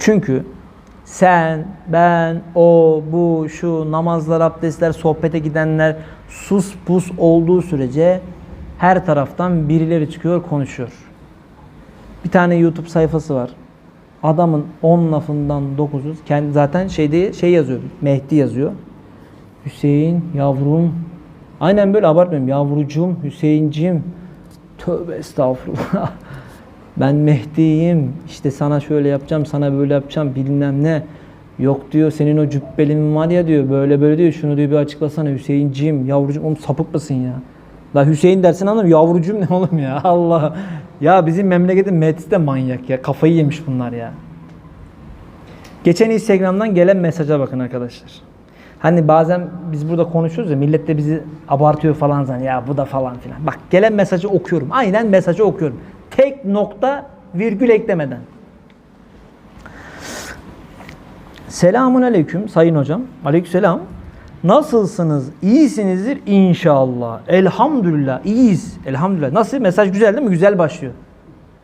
Çünkü sen, ben, o, bu, şu namazlar, abdestler, sohbete gidenler sus pus olduğu sürece her taraftan birileri çıkıyor konuşuyor. Bir tane YouTube sayfası var. Adamın 10 lafından 9'u kendi zaten şeyde şey yazıyor. Mehdi yazıyor. Hüseyin yavrum. Aynen böyle abartmıyorum. Yavrucuğum, Hüseyinciğim. Tövbe estağfurullah. Ben Mehdi'yim. İşte sana şöyle yapacağım, sana böyle yapacağım bilmem ne. Yok diyor senin o cübbelin var ya diyor böyle böyle diyor. Şunu diyor bir açıklasana Hüseyinciğim, yavrucuğum. Oğlum sapık mısın ya? La Hüseyin dersin anlarım. Yavrucuğum ne oğlum ya? Allah. Ya bizim memleketin Mehdi'si de manyak ya. Kafayı yemiş bunlar ya. Geçen Instagram'dan gelen mesaja bakın arkadaşlar. Hani bazen biz burada konuşuyoruz ya millet de bizi abartıyor falan zannediyor. Ya bu da falan filan. Bak gelen mesajı okuyorum. Aynen mesajı okuyorum. Tek nokta virgül eklemeden. Selamun aleyküm sayın hocam. Aleykümselam. Nasılsınız? İyisinizdir inşallah. Elhamdülillah. iyiyiz. Elhamdülillah. Nasıl? Mesaj güzel değil mi? Güzel başlıyor.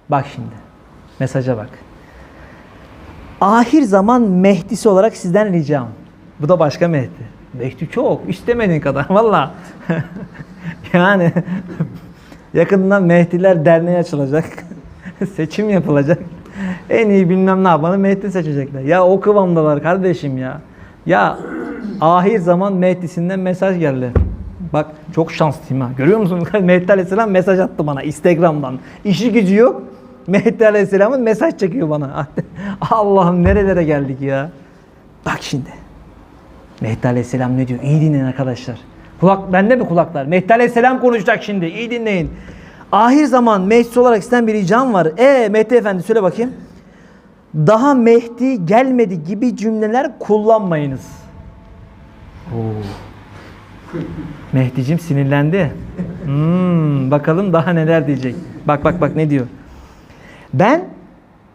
Bak şimdi. Mesaja bak. Ahir zaman Mehdisi olarak sizden ricam. Bu da başka Mehdi. Mehdi çok. istemediğin kadar. Valla. yani yakından Mehdiler Derneği açılacak. Seçim yapılacak. En iyi bilmem ne yapanı Mehdi seçecekler. Ya o kıvamdalar kardeşim ya. Ya ahir zaman Mehdi'sinden mesaj geldi. Bak çok şanslıyım ha. Görüyor musun? Mehdi Aleyhisselam mesaj attı bana Instagram'dan. İşi gücü yok. Mehdi Aleyhisselam'ın mesaj çekiyor bana. Allah'ım nerelere geldik ya. Bak şimdi. Mehdi Aleyhisselam ne diyor? İyi dinleyin arkadaşlar. Kulak bende mi kulaklar? Mehdi Aleyhisselam konuşacak şimdi. İyi dinleyin. Ahir zaman Mehdi olarak sizden bir ricam var. E Mehdi Efendi söyle bakayım. Daha Mehdi gelmedi gibi cümleler kullanmayınız. Oo. Mehdi'cim sinirlendi. Hmm, bakalım daha neler diyecek. Bak bak bak ne diyor. Ben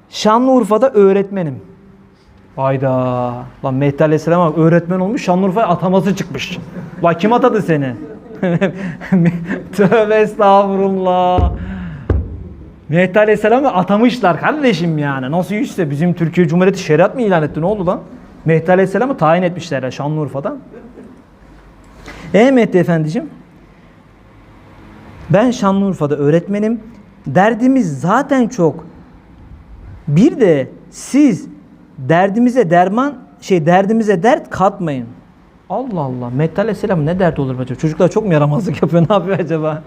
Şanlıurfa'da öğretmenim. Hayda. Lan Mehdi Aleyhisselam öğretmen olmuş Şanlıurfa'ya ataması çıkmış. Lan kim atadı seni? Tövbe estağfurullah. Mehdi Aleyhisselam'ı atamışlar kardeşim yani. Nasıl yüzse bizim Türkiye Cumhuriyeti şeriat mı ilan etti ne oldu lan? Mehdi Aleyhisselam'ı tayin etmişler ya Şanlıurfa'dan. E Mehdi Efendiciğim? Ben Şanlıurfa'da öğretmenim. Derdimiz zaten çok. Bir de siz derdimize derman şey derdimize dert katmayın. Allah Allah. Mehdi Aleyhisselam ne dert olur acaba? Çocuklar çok mu yaramazlık yapıyor? Ne yapıyor acaba?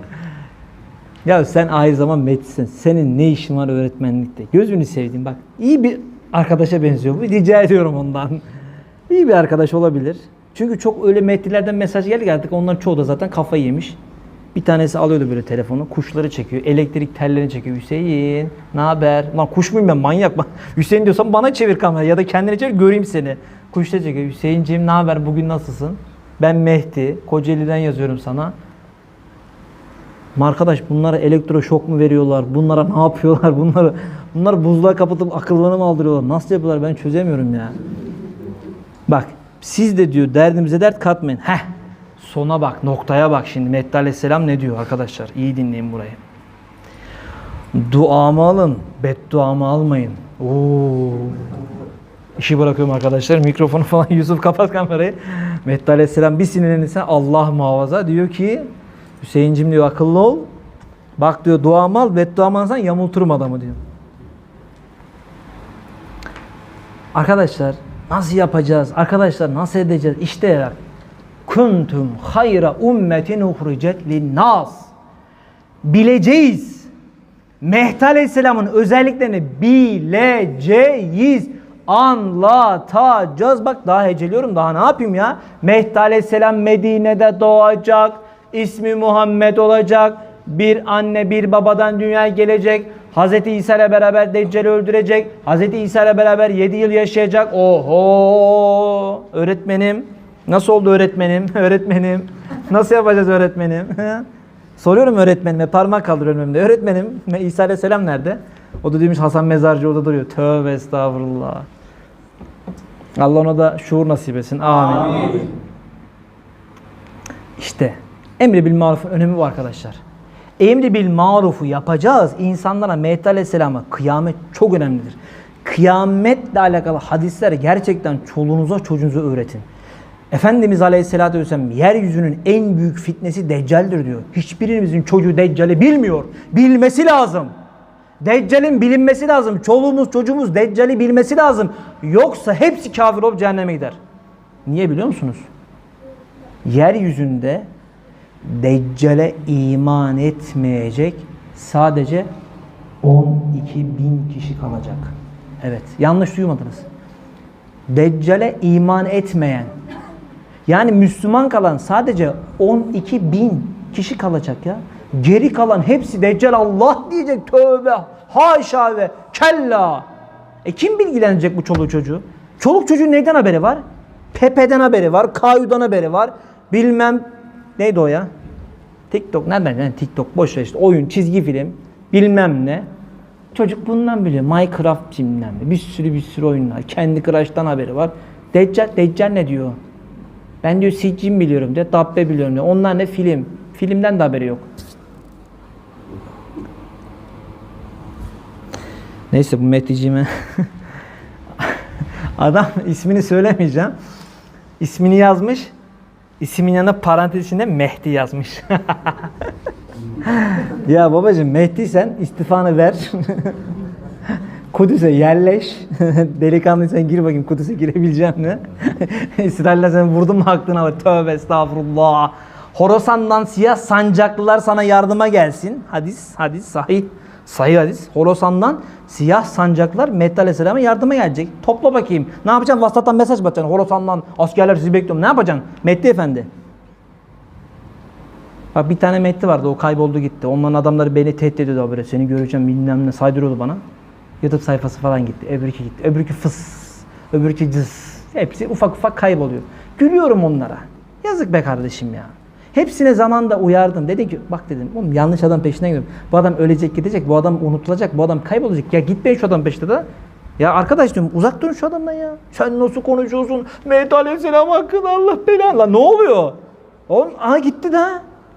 Ya sen aynı zaman Mehdi'sin. Senin ne işin var öğretmenlikte? Gözünü seveyim bak. iyi bir arkadaşa benziyor bu. Rica ediyorum ondan. İyi bir arkadaş olabilir. Çünkü çok öyle Mehdi'lerden mesaj geldi artık onların çoğu da zaten kafayı yemiş. Bir tanesi alıyordu böyle telefonu, kuşları çekiyor, elektrik tellerini çekiyor. Hüseyin, ne haber? Lan kuş muyum ben manyak mı? Hüseyin diyorsan bana çevir kamerayı ya da kendine çevir göreyim seni. Kuşları çekiyor. Hüseyinciğim ne haber? Bugün nasılsın? Ben Mehdi, Kocaeli'den yazıyorum sana. Arkadaş bunlara elektroşok mu veriyorlar? Bunlara ne yapıyorlar? Bunları bunlar buzluğa kapatıp akıllarını mı aldırıyorlar? Nasıl yapıyorlar? Ben çözemiyorum ya. Bak siz de diyor derdimize dert katmayın. Heh. Sona bak, noktaya bak şimdi. Mehdi Aleyhisselam ne diyor arkadaşlar? İyi dinleyin burayı. Duamı alın, bedduamı almayın. Oo. İşi bırakıyorum arkadaşlar. Mikrofonu falan Yusuf kapat kamerayı. Mehdi Aleyhisselam bir sinirlenirse Allah muhafaza diyor ki Hüseyincim diyor akıllı ol. Bak diyor duamı al, bedduamı alsan yamulturum adamı diyor. Arkadaşlar nasıl yapacağız? Arkadaşlar nasıl edeceğiz? İşte ya. Kuntum hayra ummetin uhricet linnas. Bileceğiz. Mehdi Aleyhisselam'ın özelliklerini bileceğiz. Anlatacağız. Bak daha heceliyorum daha ne yapayım ya? Mehdi Aleyhisselam Medine'de doğacak. İsmi Muhammed olacak. Bir anne bir babadan dünyaya gelecek. Hz. İsa ile beraber Deccal'i öldürecek. Hz. İsa ile beraber 7 yıl yaşayacak. Oho! Öğretmenim. Nasıl oldu öğretmenim? öğretmenim. Nasıl yapacağız öğretmenim? Soruyorum öğretmenime. Parmak kaldırıyorum önümde. Öğretmenim İsa Aleyhisselam nerede? O da demiş Hasan Mezarcı orada duruyor. Tövbe estağfurullah. Allah ona da şuur nasip etsin. Amin. Amin. İşte emri bil marufun önemi bu arkadaşlar. Emri bil marufu yapacağız. İnsanlara Mehdi Aleyhisselam'a kıyamet çok önemlidir. kıyametle alakalı hadisler gerçekten çoluğunuza çocuğunuza öğretin. Efendimiz Aleyhisselatü Vesselam yeryüzünün en büyük fitnesi Deccal'dir diyor. Hiçbirimizin çocuğu Deccal'i bilmiyor. Bilmesi lazım. Deccal'in bilinmesi lazım. Çoluğumuz çocuğumuz Deccal'i bilmesi lazım. Yoksa hepsi kafir olup cehenneme gider. Niye biliyor musunuz? Yeryüzünde Deccal'e iman etmeyecek sadece 12 bin kişi kalacak. Evet yanlış duymadınız. Deccal'e iman etmeyen yani Müslüman kalan sadece 12 bin kişi kalacak ya. Geri kalan hepsi Deccal Allah diyecek tövbe haşa ve kella. E kim bilgilenecek bu çoluk çocuğu? Çoluk çocuğun neyden haberi var? Pepe'den haberi var, Kayu'dan haberi var. Bilmem neydi o ya? TikTok nereden? Yani TikTok boş ver işte oyun, çizgi film, bilmem ne. Çocuk bundan biliyor. Minecraft bilmem ne. Bir sürü bir sürü oyunlar. Kendi Crush'tan haberi var. Deccal, Deccal ne diyor? Ben diyor Siccin biliyorum diyor. Dabbe biliyorum diyor. Onlar ne film? Filmden de haberi yok. Neyse bu Mehticiğime adam ismini söylemeyeceğim. İsmini yazmış. İsmin yanına parantez içinde Mehdi yazmış. ya babacığım Mehdi sen istifanı ver. Kudüs'e yerleş. Delikanlı sen gir bakayım Kudüs'e girebileceğim mi? İsrail'le sen vurdun mu aklına bak. Tövbe estağfurullah. Horasan'dan siyah sancaklılar sana yardıma gelsin. Hadis, hadis, sahih. Sahih hadis. Horasan'dan siyah sancaklar Mehdi Aleyhisselam'a yardıma gelecek. Topla bakayım. Ne yapacaksın? WhatsApp'tan mesaj mı atacaksın? Horasan'dan askerler sizi bekliyorum. Ne yapacaksın? Mehdi Efendi. Bak bir tane Mehdi vardı o kayboldu gitti. Onların adamları beni tehdit ediyordu böyle. Seni göreceğim bilmem ne saydırıyordu bana. YouTube sayfası falan gitti. Öbürkü gitti. Öbürkü fıs. Öbürkü cız. Hepsi ufak ufak kayboluyor. Gülüyorum onlara. Yazık be kardeşim ya. Hepsine zamanda uyardım. Dedim ki bak dedim oğlum yanlış adam peşinden gidiyorum. Bu adam ölecek gidecek. Bu adam unutulacak. Bu adam kaybolacak. Ya gitmeyin şu adam peşinde de. Ya arkadaş diyorum uzak durun şu adamdan ya. Sen nasıl konuşuyorsun? Mehdi Aleyhisselam hakkında Allah belanı. Lan ne oluyor? Oğlum aha gitti de.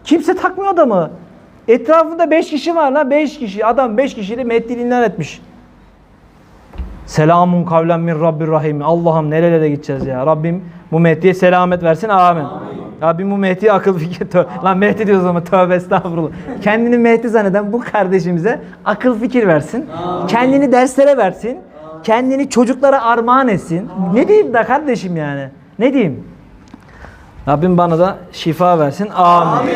Kimse takmıyor adamı. Etrafında 5 kişi var la 5 kişi. Adam 5 kişiyle ilan etmiş. Selamun kavlen min Rabbir Rahim. Allah'ım nerelere gideceğiz ya. Rabbim bu Mehdi'ye selamet versin. Amin. Rabbim bu Mehdi'ye akıl fikir. Lan Mehdi diyoruz ama tövbe estağfurullah. Kendini Mehdi zanneden bu kardeşimize akıl fikir versin. Kendini derslere versin. Kendini çocuklara armağan etsin. Ne diyeyim da kardeşim yani? Ne diyeyim? Rabbim bana da şifa versin. Amin.